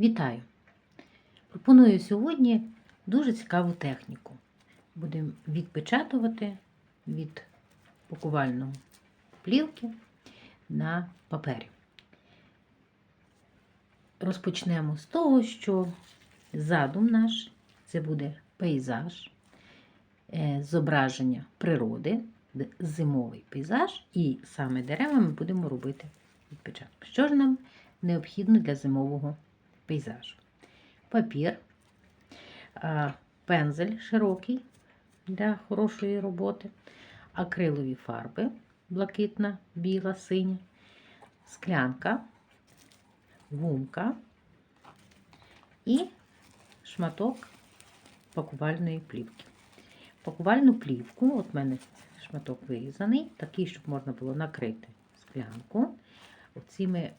Вітаю! Пропоную сьогодні дуже цікаву техніку. Будемо відпечатувати від пакувальної плівки на папері. Розпочнемо з того, що задум наш це буде пейзаж, е, зображення природи, зимовий пейзаж, і саме дерева ми будемо робити відпечаток. Що ж нам необхідно для зимового пейзажу? Папір, пензель широкий для хорошої роботи, акрилові фарби, блакитна, біла, синя, склянка, гумка і шматок пакувальної плівки. Пакувальну плівку, от в мене шматок вирізаний, такий, щоб можна було накрити склянку оціми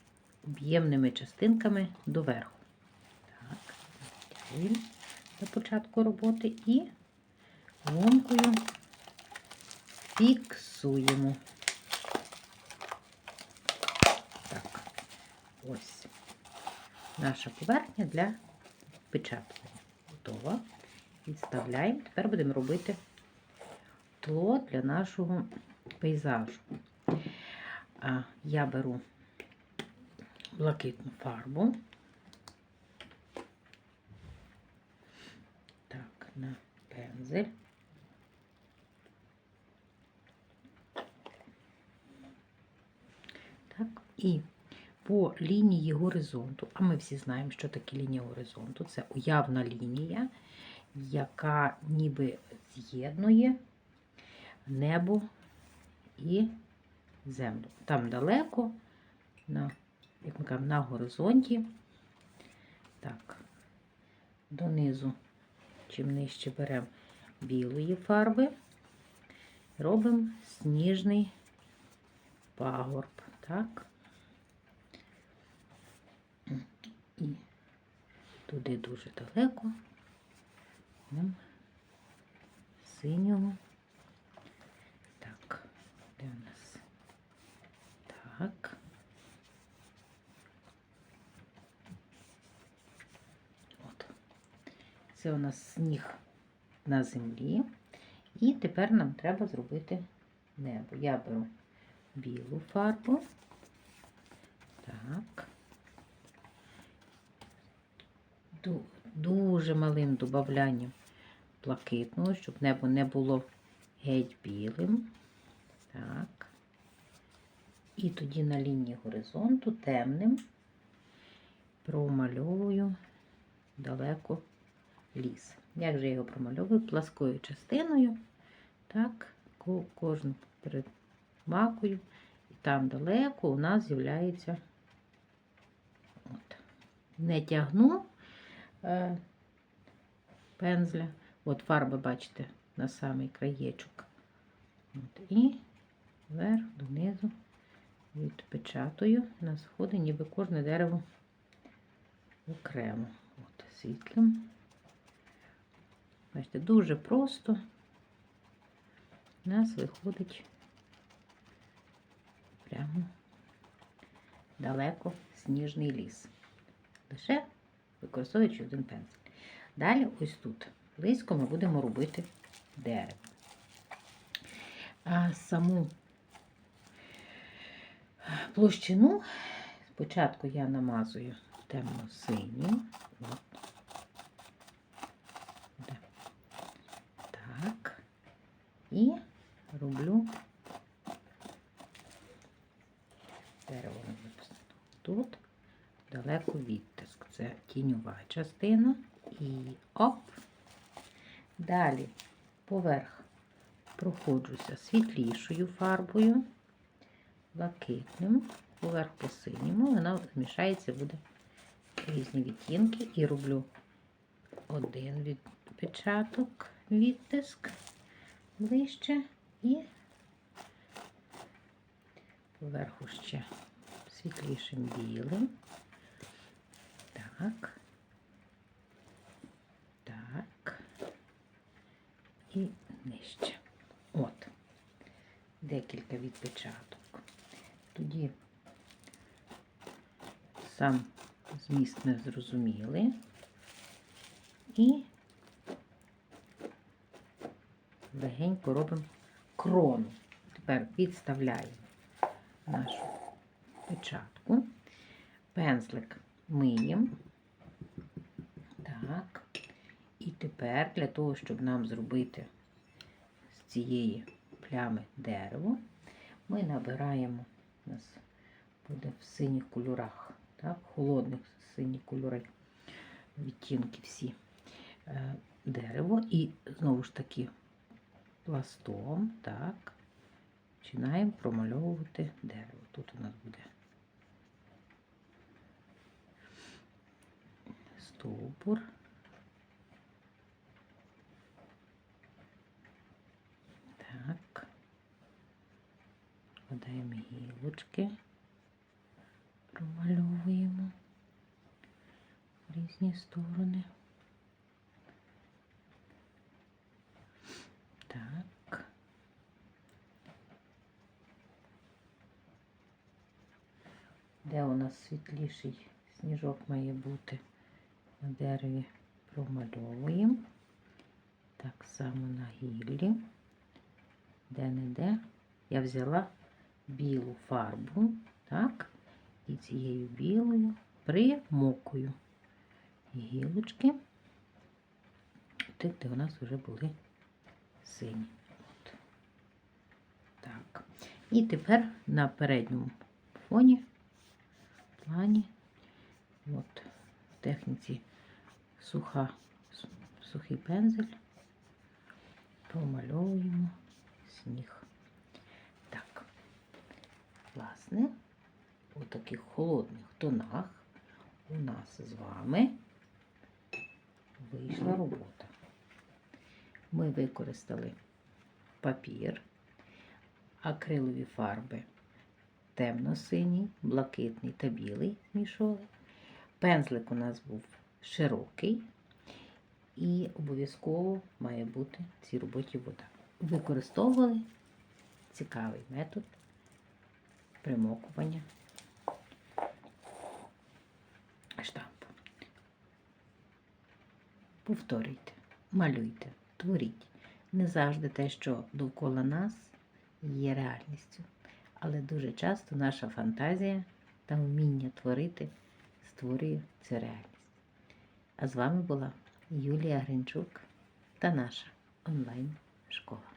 об'ємними частинками доверху. Натягуємо на початку роботи і гумкою фіксуємо. Так, ось наша поверхня для печатання. Готова. Відставляємо. Тепер будемо робити тло для нашого пейзажу. Я беру блакитну фарбу. Так, на пензель. І по лінії горизонту, а ми всі знаємо, що таке лінія горизонту. Це уявна лінія, яка ніби з'єднує небо і землю. Там далеко, на, як ми кажемо, на горизонті. Так, донизу, чим нижче беремо білої фарби, робимо сніжний пагорб. Так. І туди дуже далеко нам синього. Так, де у нас? Так. От. Це у нас сніг на землі. І тепер нам треба зробити небо. Я беру білу фарбу. Так. Дуже малим додаванням блакитного, щоб небо не було геть білим. Так. І тоді на лінії горизонту темним промальовую далеко ліс. Як же його промальовую? Пласкою частиною. Так, ко- кожну перемакую. І там далеко у нас з'являється. От. Не тягну е, пензля. От фарби, бачите, на самий краєчок. От. І вверх донизу відпечатую. У нас входить ніби кожне дерево окремо. От, світлим. Бачите, дуже просто у нас виходить прямо далеко сніжний ліс. Лише використовуючи один пензель. Далі, ось тут, близько, ми будемо робити дерево. А саму площину спочатку я намазую темно-синю. Да. Так. І роблю дерево. Тут далеко відтиск. Це тіньова частина. І оп. Далі поверх проходжуся світлішою фарбою, блакитним, поверх по синьому, вона змішається, буде різні відтінки. І роблю один відпечаток, відтиск ближче і поверху ще світлішим білим. Так. Так. І нижче. От. Декілька відпечаток. Тоді сам Зміст ми зрозуміли. І легенько робимо крону. Тепер підставляємо нашу печатку. Пензлик миємо. Так. І тепер для того, щоб нам зробити з цієї плями дерево, ми набираємо, у нас буде в синіх кольорах, так, холодних сині кольори, відтінки всі е, дерево. І знову ж таки пластом, так, починаємо промальовувати дерево. Тут у нас буде стовбур. Так. Вкладаємо гілочки, промальовуємо в різні сторони. Так. Де у нас світліший сніжок має бути на дереві, промальовуємо. Так само на гіллі. Де-не-де я взяла білу фарбу, так, і цією білою примокую гілочки, тих, де у нас вже були сині. От. Так. І тепер на передньому фоні, плані, от, в техніці суха, сухий пензель, промальовуємо сніг. Так, власне, у таких холодних тонах у нас з вами вийшла робота. Ми використали папір, акрилові фарби темно-синій, блакитний та білий змішали. Пензлик у нас був широкий, і обов'язково має бути в цій роботі вода. Використовували цікавий метод примокування штампу. Повторюйте, малюйте, творіть. Не завжди те, що довкола нас є реальністю, але дуже часто наша фантазія та вміння творити створює цю реальність. А з вами була Юлія Гринчук та наша онлайн-школа.